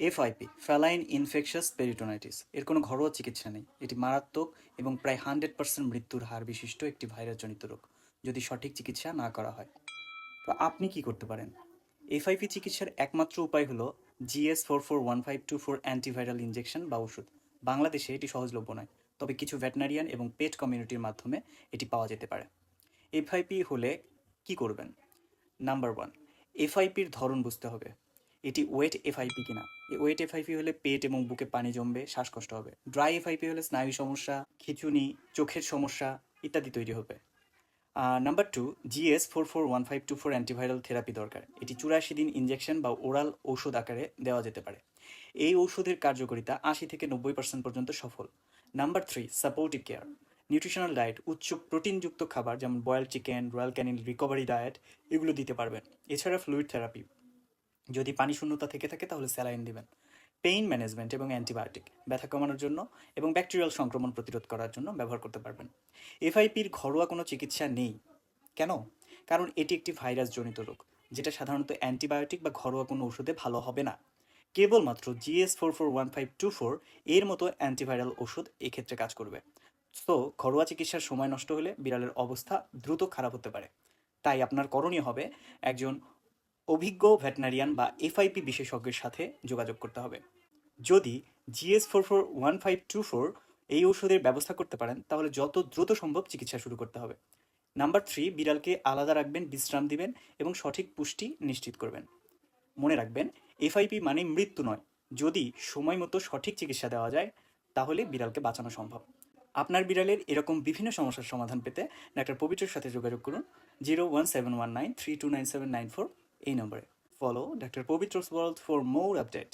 FIP feline infectious peritonitis এর কোনো ঘরোয়া চিকিৎসা নেই। এটি মারাত্মক এবং প্রায় হান্ড্রেড পার্সেন্ট মৃত্যুর হার বিশিষ্ট একটি ভাইরাসজনিত রোগ, যদি সঠিক চিকিৎসা না করা হয়। তো আপনি কি করতে পারেন? এফআইপি চিকিৎসার একমাত্র উপায় হলো GS four four one five two four antiviral injection বা ওষুধ। বাংলাদেশে এটি সহজলভ্য নয়, তবে কিছু ভেটেনারিয়ান এবং পেট কমিউনিটির মাধ্যমে এটি পাওয়া যেতে পারে। এফআইপি হলে কি করবেন? নাম্বার ওয়ান এফআইপির ধরন বুঝতে হবে। এটি ওয়েট এফআইপি কিনা? ওয়েট এফআইপি হলে পেট এবং বুকে পানি জমবে, শ্বাসকষ্ট হবে। ড্রাই এফআইপি হলে স্নায়ু সমস্যা, খিচুনি, চোখের সমস্যা ইত্যাদি তৈরি হবে। Number two GS four four one five two four antiviral therapy দরকার। এটি চুরাশি দিন ইঞ্জেকশন বা ওরাল ঔষধ আকারে দেওয়া যেতে পারে। এই ঔষধের কার্যকারিতা আশি থেকে নব্বই পার্সেন্ট পর্যন্ত সফল। Number three supportive care nutritional diet উচ্চ প্রোটিনযুক্ত খাবার যেমন boil chicken Royal Canin recovery diet এগুলো দিতে পারবেন। এছাড়া ফ্লুইড থেরাপি যদি পানি শূন্যতা থেকে থাকে, তাহলে স্যালাইন দিবেন। পেইন ম্যানেজমেন্ট এবং অ্যান্টিবায়োটিক, ব্যথা কমানোর জন্য এবং ব্যাকটেরিয়াল সংক্রমণ প্রতিরোধ করার জন্য ব্যবহার করতে পারবেন। এফআইপির ঘরোয়া কোনো চিকিৎসা নেই। কেন? কারণ এটি একটি ভাইরাসজনিত রোগ, যেটা সাধারণত অ্যান্টিবায়োটিক বা ঘরোয়া কোনো ওষুধে ভালো হবে না। কেবলমাত্র GS four four one five two four এর মতো অ্যান্টিভাইরাল ওষুধ এক্ষেত্রে কাজ করবে। তো ঘরোয়া চিকিৎসার সময় নষ্ট হলে বিড়ালের অবস্থা দ্রুত খারাপ হতে পারে। তাই আপনার করণীয় হবে একজন অভিজ্ঞ ভেটেনারিয়ান বা এফআইপি বিশেষজ্ঞের সাথে যোগাযোগ করতে হবে। যদি GS four four one five two four এই ওষুধের ব্যবস্থা করতে পারেন, তাহলে যত দ্রুত সম্ভব চিকিৎসা শুরু করতে হবে। নাম্বার থ্রি, বিড়ালকে আলাদা রাখবেন, বিশ্রাম দিবেন এবং সঠিক পুষ্টি নিশ্চিত করবেন। মনে রাখবেন, এফআইপি মানে মৃত্যু নয়। যদি সময় মতো সঠিক চিকিৎসা দেওয়া যায়, তাহলে বিড়ালকে বাঁচানো সম্ভব। আপনার বিড়ালের এরকম বিভিন্ন সমস্যার সমাধান পেতে ডাক্তার পবিত্রের সাথে যোগাযোগ করুন, zero one seven one nine three two nine seven nine four. এই নম্বরে। Follow doctor Pabitras world for more update